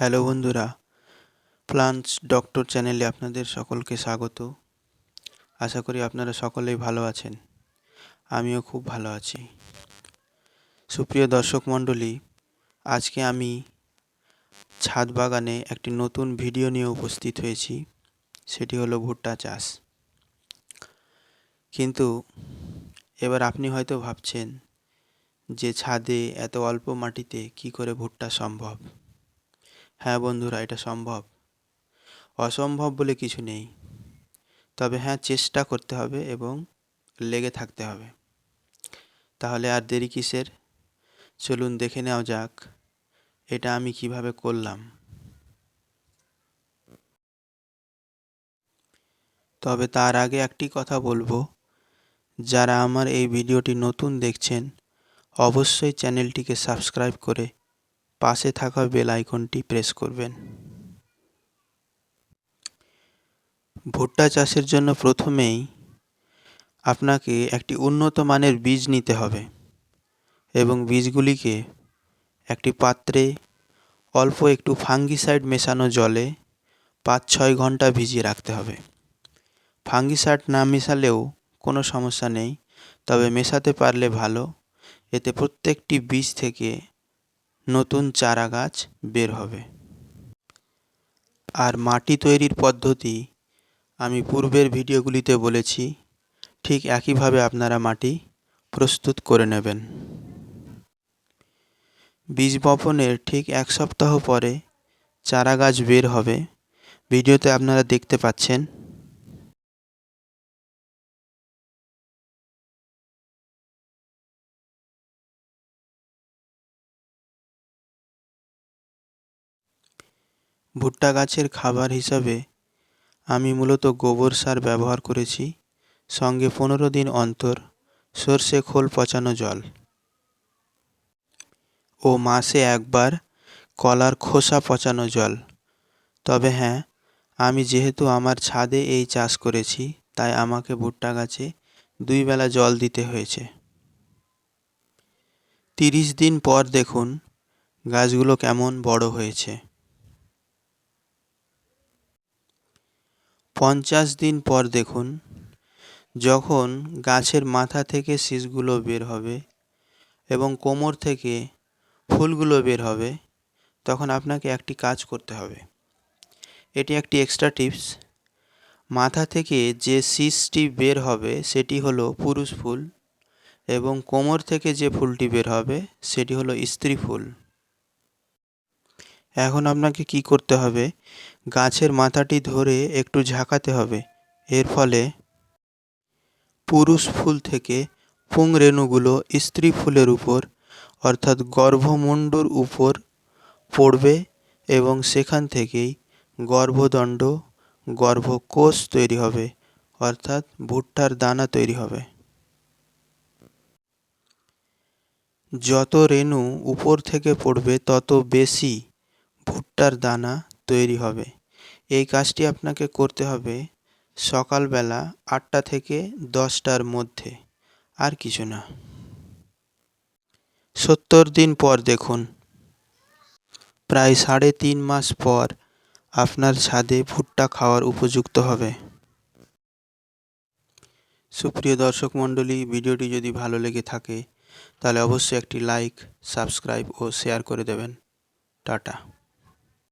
Hello বন্ধুরা, plants doctor চ্যানেলে আপনাদের সকলকে স্বাগত। আশা করি আপনারা সকলেই ভালো আছেন, আমিও খুব ভালো আছি। সুপ্রিয় দর্শক মণ্ডলী, আজকে আমি ছাদ বাগানে একটি নতুন ভিডিও নিয়ে উপস্থিত হয়েছি, সেটি হলো ভুট্টা চাষ। কিন্তু এবার আপনি হয়তো ভাবছেন, যে ছাদে এত অল্প মাটিতে কি করে ভুট্টা সম্ভব? হ্যাঁ বন্ধুরা, এটা সম্ভব। অসম্ভব বলে কিছু নেই। তবে হ্যাঁ চেষ্টা করতে হবে এবং লেগে থাকতে হবে। তাহলে আর দেরি কিসের? চলুন দেখে নেওয়া যাক, এটা আমি কীভাবে করলাম। তবে তার আগে একটি কথা বলব। যারা আমার এই ভিডিওটি নতুন দেখছেন, অবশ্যই চ্যানেলটিকে সাবস্ক্রাইব করে পাশে থাকা বেল আইকনটি প্রেস করবেন। ভুট্টা চাষের জন্য প্রথমেই আপনাকে একটি উন্নত মানের বীজ নিতে হবে এবং বীজগুলিকে একটি পাত্রে অল্প একটু ফাঙ্গিসাইড মেশানো জলে পাঁচ ছয় ঘণ্টা ভিজিয়ে রাখতে হবে। ফাঙ্গিসাইড না মেশালেও কোনো সমস্যা নেই, তবে মেশাতে পারলে ভালো। এতে প্রত্যেকটি বীজ থেকে নতুন চারা গাছ বের হবে। আর মাটি তৈরির পদ্ধতি আমি পূর্বের ভিডিওগুলিতে বলেছি, ঠিক একইভাবে আপনারা মাটি প্রস্তুত করে নেবেন। বীজ বপনের ঠিক এক সপ্তাহ পরে চারা গাছ বের হবে। ভিডিওতে আপনারা দেখতে পাচ্ছেন ভুট্টা গাছের খাবার হিসাবে আমি মূলত গোবর সার ব্যবহার করেছি। সঙ্গে পনেরো দিন অন্তর সর্ষে খোল পচানো জল। ও মাসে একবার কলার খোসা পচানো জল। তবে হ্যাঁ আমি যেহেতু আমার ছাদে এই চাষ করেছি, তাই আমাকে ভুট্টা গাছে দুই বেলা জল দিতে হয়েছে। তিরিশ দিন পর দেখুন, গাছগুলো কেমন বড় হয়েছে। পঞ্চাশ দিন পর দেখুন, যখন গাছের মাথা থেকে শীষগুলো বের হবে এবং কোমর থেকে ফুলগুলো বের হবে, তখন আপনাকে একটি কাজ করতে হবে। এটি একটি এক্সট্রা টিপস মাথা থেকে যে শীষটি বের হবে, সেটি হলো পুরুষ ফুল এবং কোমর থেকে যে ফুলটি বের হবে, সেটি হলো স্ত্রী ফুল। এখন আপনাকে কি করতে হবে? গাছের মাথাটি ধরে একটু ঝাঁকাতে হবে। এর ফলে পুরুষ ফুল থেকে পুং রেণুগুলো স্ত্রী ফুলের উপর, অর্থাৎ গর্ভমুণ্ডর উপর পড়বে এবং সেখান থেকেই গর্ভদণ্ড, গর্ভকোষ তৈরি হবে, অর্থাৎ ভুট্টার দানা তৈরি হবে। যত রেণু উপর থেকে পড়বে, তত বেশি ভুট্টার দানা তৈরি হবে। এই কাজটি আপনাকে করতে হবে সকালবেলা আটটা থেকে দশটার মধ্যে, আর কিছু না। সত্তর দিন পর দেখুন। প্রায় সাড়ে তিন মাস পর আপনার ছাদে ভুট্টা খাওয়ার উপযুক্ত হবে। সুপ্রিয় দর্শক মণ্ডলী, ভিডিওটি যদি ভালো লেগে থাকে, তাহলে অবশ্যই একটি লাইক, সাবস্ক্রাইব ও শেয়ার করে দেবেন। টাটা।